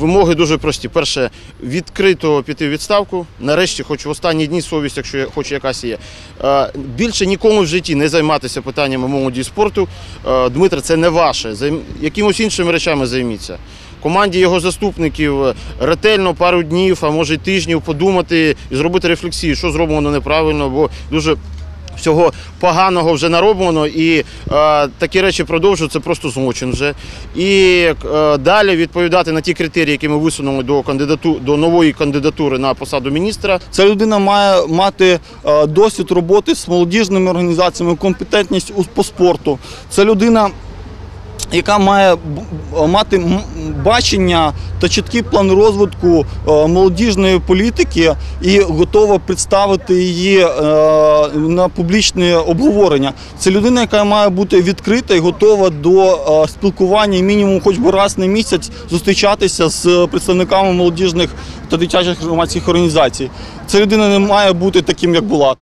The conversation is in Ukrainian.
Вимоги дуже прості. Перше, відкрито піти в відставку. Нарешті, хоч в останні дні совість, якщо хоч якась є. Е, Більше нікому в житті не займатися питаннями молоді і спорту. Е, Дмитре, це не ваше. Якимось іншими речами займіться. Команді його заступників е, ретельно пару днів, а може й тижнів подумати і зробити рефлексію, що зроблено неправильно, бо дуже всього поганого вже нароблено, і е, такі речі продовжують, це просто злочин вже. І е, далі відповідати на ті критерії, які ми висунули до кандидату до нової кандидатури на посаду міністра. Ця людина має мати е, досвід роботи з молодіжними організаціями, компетентність по спорту. Це людина, яка має б- мати бачення та чіткий план розвитку е, молодіжної політики і готова представити її е, на публічне обговорення. Це людина, яка має бути відкрита і готова до е, спілкування, мінімум, хоч би раз на місяць зустрічатися з представниками молодіжних та дитячих громадських організацій. Ця людина не має бути таким, як була.